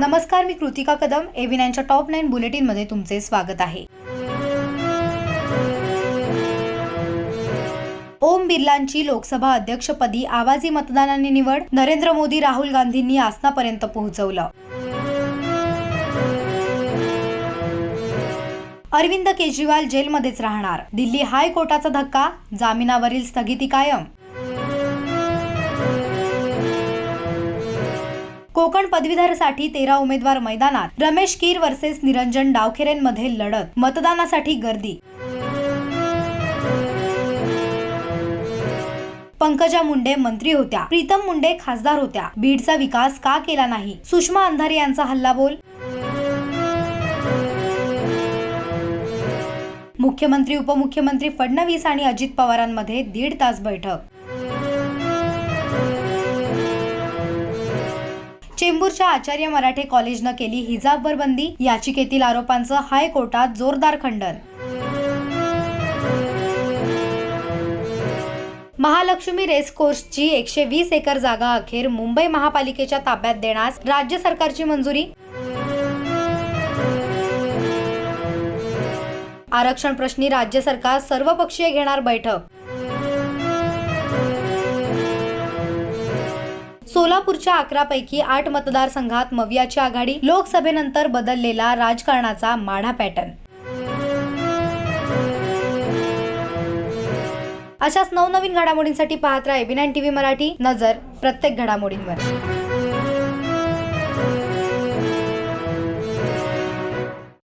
नमस्कार मी कृतिका कदम एव्हिनॅनच्या टॉप नाईन बुलेटिनमध्ये तुमचे स्वागत आहे. ओम बिर्लांची लोकसभा अध्यक्षपदी आवाजी मतदानाने निवड नरेंद्र मोदी राहुल गांधींनी आसनापर्यंत पोहोचवलं. अरविंद केजरीवाल जेलमध्येच राहणार. दिल्ली हायकोर्टाचा धक्का जामिनावरील स्थगिती कायम. कोकण पदवीधरसाठी तेरा उमेदवार मैदानात. रमेश कीर वर्सेस निरंजन डावखेरेंमध्ये लढत मतदानासाठी गर्दी. पंकजा मुंडे मंत्री होत्या. प्रीतम मुंडे खासदार होत्या. बीडचा विकास का केला नाही? सुषमा अंधारे यांचा हल्लाबोल मुख्यमंत्री उपमुख्यमंत्री फडणवीस आणि अजित पवारांमध्ये दीड तास बैठक. चेंबूरच्या आचार्य मराठे कॉलेजनं केली हिजाबवर बंदी याचिकेतील आरोपांचं हायकोर्टात जोरदार खंडन. महालक्ष्मी रेस कोर्सची एकशे वीस एकर जागा अखेर मुंबई महापालिकेच्या ताब्यात देण्यास राज्य सरकारची मंजुरी. आरक्षण प्रश्नी राज्य सरकार सर्वपक्षीय घेणार बैठक. सोलापूरच्या अकरापैकी आठ मतदारसंघात मवियाची आघाडी लोकसभेनंतर बदललेला राजकारणाचा माढा पॅटर्न. अशाच नवनवीन घडामोडींसाठी पाहत राहा एबी नाईन टीव्ही मराठी. नजर प्रत्येक घडामोडींवर.